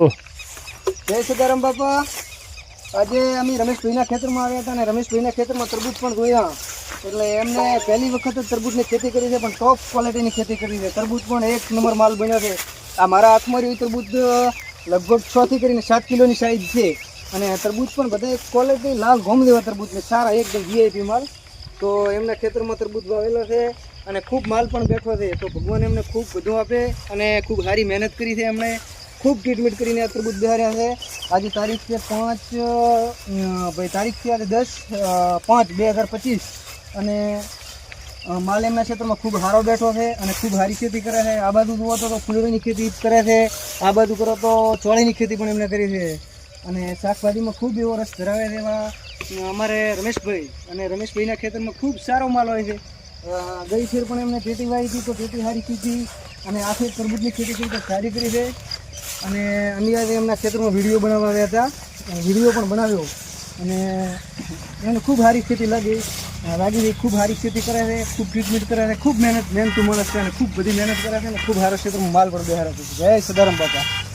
જય સીતારામ બાપા. આજે અમે રમેશભાઈના ખેતરમાં આવ્યા હતા અને રમેશભાઈના ખેતરમાં તરબૂચ પણ જોયા. એટલે એમને પહેલી વખત તરબૂચની ખેતી કરી છે, પણ ટોપ ક્વોલિટીની ખેતી કરી છે. તરબૂચ પણ એક નંબર માલ બન્યો છે. આ મારા હાથમાં રહ્યું તરબૂચ લગભગ છ થી કરીને સાત કિલોની સાઈઝ છે. અને તરબૂચ પણ બધા ક્વોલિટી લાલ ઘોમ લેવા તરબૂચને સારા એકદમ વીઆઈપી માલ. તો એમના ખેતરમાં તરબૂચ વાવેલો છે અને ખૂબ માલ પણ બેઠો છે. તો ભગવાન એમને ખૂબ બધું આપે અને ખૂબ સારી મહેનત કરી છે એમણે. ખૂબ ટ્રીટમેન્ટ કરીને આ તરબૂચ બહાર્યા છે. આજે તારીખ છે પાંચ ભાઈ તારીખ છે આજે દસ પાંચ બે હજાર પચીસ. અને માલ એમના ક્ષેત્રમાં ખૂબ સારો બેઠો છે અને ખૂબ સારી ખેતી કરે છે. આ બાજુ જુઓ તો તો ખેતી કરે છે. આ બાજુ કરો તો ચોળીની ખેતી પણ એમને કરી છે. અને શાકભાજીમાં ખૂબ એવો રસ ધરાવે છે એવા અમારે રમેશભાઈ. અને રમેશભાઈના ખેતરમાં ખૂબ સારો માલ હોય છે. ગઈ ફેર પણ એમને ખેતી વાવી હતી તો ખેતી સારી કીધી અને આ ફેર તરબૂચની ખેતી કરી સારી કરી છે. અને અમે એમના ખેતરમાં વીડિયો બનાવવા આવ્યા હતા. વીડિયો પણ બનાવ્યો. અને એને ખૂબ સારી ખેતી લાગી. રહી, ખૂબ સારી ખેતી કરે છે, ખૂબ ટ્રીટમેન્ટ કરે છે, ખૂબ મહેનત, મહેનતું માણસ છે અને ખૂબ બધી મહેનત કરે છે અને ખૂબ સારા ક્ષેત્રમાં માલ પણ બહાર છે. જય સદારામ બાપા.